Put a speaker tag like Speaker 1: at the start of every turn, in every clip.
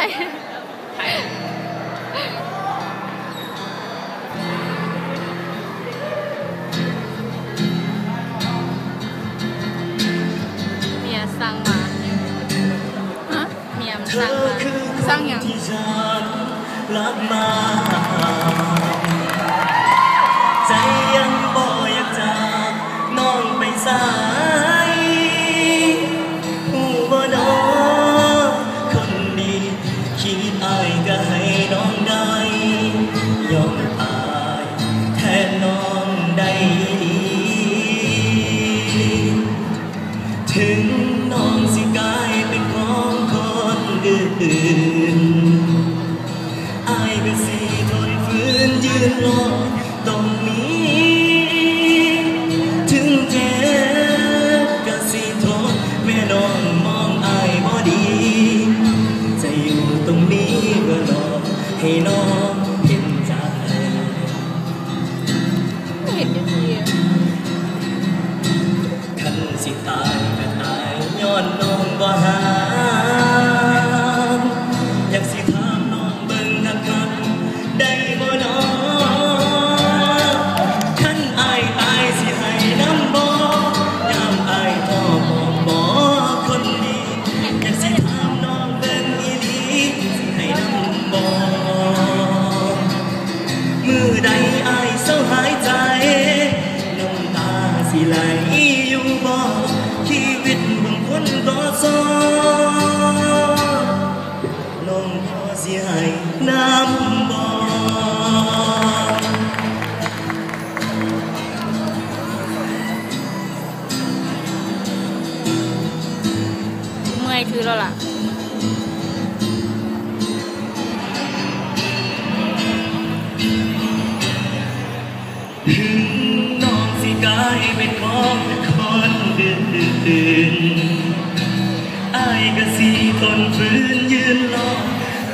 Speaker 1: đây mẹ sang mà hả mẹ sang mà sang nhỉ ถึงน้องสิกลายเป็นของคนอื่นอายก็สิทนฝืนยืนรอตรงนี้ ถึงเจ็บก็สิทนแม่น้องมองอายบ่ดี จะอยู่ตรงนี้เพื่อรอให้น้อง
Speaker 2: มือ
Speaker 1: ใดอายเศร้าหายใจน้ำตาสิไหลอยู่บ่ชีวิตบางคนก็ซ้อน้องพอสิให้น้ำบ่
Speaker 2: เมื่อยคือแล้วล่ะ
Speaker 1: อื่นอายก็สิทนฝืนยืนรอ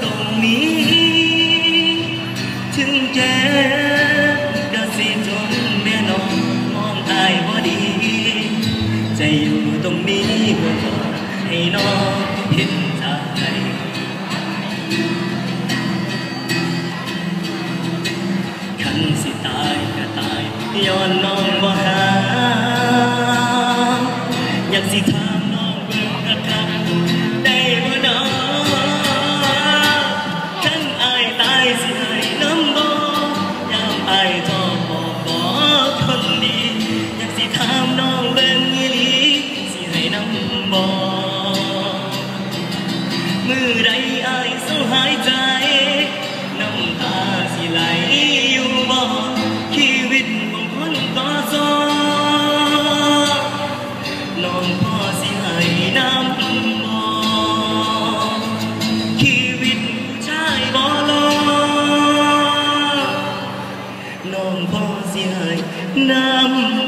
Speaker 1: ตรงนี้ถึงแก่ก็สิทนแม่นองมองอายบ่ดีจะอยู่ตรงนี้เพื่อรอให้น้องเห็นใจคันสิตายก็ตายย้อนน้องบ่หา time. إنهم